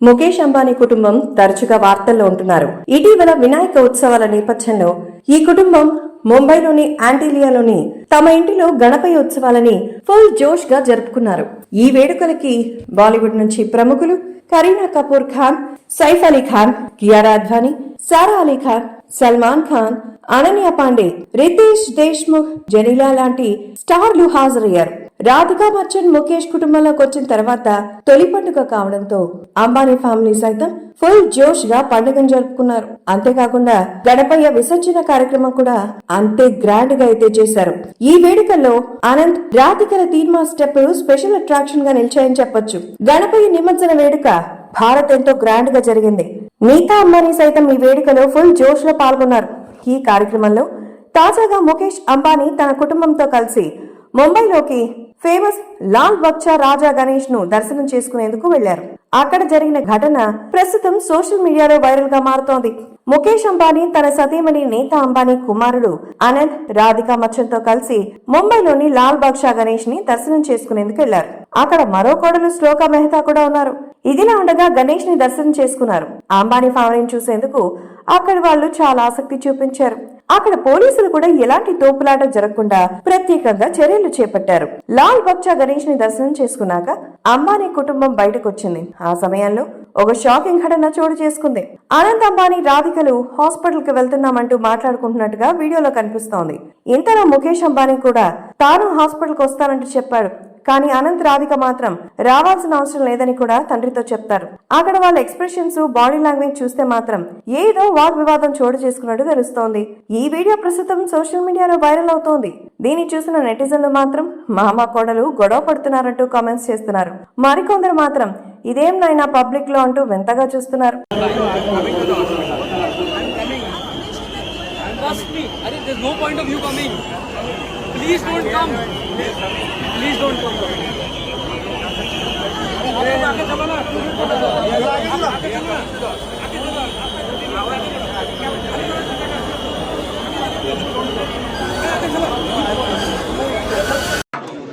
ముఖేష్ అంబానీ కుటుంబం తరచుగా వార్తల్లో ఉంటున్నారు. ఇటీవల వినాయక ఉత్సవాల నేపథ్యంలో ఈ కుటుంబం ముంబైలోని ఆంటీలియాలోని తమ ఇంటిలో గణపతి ఉత్సవాలని ఫుల్ జోష్గా జరుపుకున్నారు. ఈ వేడుకలకి బాలీవుడ్ నుంచి ప్రముఖులు కరీనా కపూర్ ఖాన్ సైఫ్ అలీ ఖాన్ కియారా అద్వానీ సారా అలీ ఖాన్ సల్మాన్ ఖాన్ అనన్య పాండే రితేష్ దేశ్ముఖ్ జనీలా లాంటి స్టార్లు హాజరయ్యారు. రాధికా బచ్చన్ ముఖేష్ కుటుంబంలోకి వచ్చిన తర్వాత తొలి పండుగ కావడంతో అంబానీ ఫ్యామిలీ సైతం ఫుల్ జోష్గా పండుగను జరుపుకున్నారు. అంతేకాకుండా గడపయ్య విసర్జన కార్యక్రమం కూడా అంతే గ్రాండ్గా అయితే చేశారు. ఈ వేడుకల్లో అనంత్ రాధికల తీర్మా స్టెప్ స్పెషల్ అట్రాక్షన్గా నిలిచాయని చెప్పొచ్చు. గణపయ్య నిమజ్జన వేడుక భారత్ ఎంతో గ్రాండ్గా జరిగింది. నీతా అంబానీ సైతం ఈ వేడుకలో ఫుల్ జోష్లో పాల్గొన్నారు. ఈ కార్యక్రమంలో తాజాగా ముఖేష్ అంబానీ తన కుటుంబంతో కలిసి ముంబైలోకి ఫేమస్ లాల్ బక్చా రాజా గణేష్ను దర్శనం చేసుకునేందుకు వెళ్ళారు అక్కడ జరిగిన ఘటన ప్రస్తుతం సోషల్ మీడియాలో వైరల్గా మారుతోంది. ముఖేష్ అంబానీ తన సతీమణి నేత అంబానీ కుమారుడు అనంత్ రాధికా మచ్చన్తో కలిసి ముంబైలోని లాల్ బాక్షా గణేష్ని దర్శనం చేసుకునేందుకు వెళ్ళారు అక్కడ మరో కోడలు శ్లోక మెహతా కూడా ఉన్నారు. ఇదిలా ఉండగా గణేష్ని దర్శనం చేసుకున్నారు. అంబానీ ఫ్యామిలీని చూసేందుకు అక్కడ వాళ్ళు చాలా ఆసక్తి చూపించారు. అక్కడ పోలీసులు కూడా ఎలాంటి తోపులాట జరగకుండా ప్రత్యేకంగా చర్యలు చేపట్టారు. లాల్ బక్చా గణేష్ని దర్శనం చేసుకున్నాక అంబానీ కుటుంబం బయటకు వచ్చింది ఆ సమయంలో ఒక షాకింగ్ ఘటన చోటు చేసుకుంది. అనంత్ అంబానీ రాధికలు హాస్పిటల్కి వెళ్తున్నామంటూ మాట్లాడుకుంటున్నట్టుగా వీడియోలో కనిపిస్తోంది. ఇంతలో ముఖేష్ అంబానీ కూడా తాను హాస్పిటల్కు వస్తానంటూ చెప్పాడు. కానీ అనంత్ రాధిక మాత్రం రావాల్సిన అవసరం లేదని కూడా తండ్రితో చెప్తారు అక్కడ వాళ్ళ ఎక్స్ప్రెషన్స్ బాడీ లాంగ్వేజ్ చూస్తే మాత్రం ఏదో వాగ్వివాదం చోటు చేసుకున్నట్టు తెలుస్తోంది ఈ వీడియో ప్రస్తుతం సోషల్ మీడియాలో వైరల్ అవుతోంది దీన్ని చూసిన నెటిజన్లు మాత్రం మామ కోడలు గొడవ పడుతున్నారంటూ కామెంట్స్ చేస్తున్నారు మరికొందరు మాత్రం ఇదేం నైనా పబ్లిక్లో అంటూ వింతగా చూస్తున్నారు Trust me. Arey, there's no point of you coming. Please don't come. Please don't come.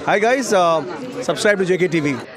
Hi guys, uh, subscribe to JKTV.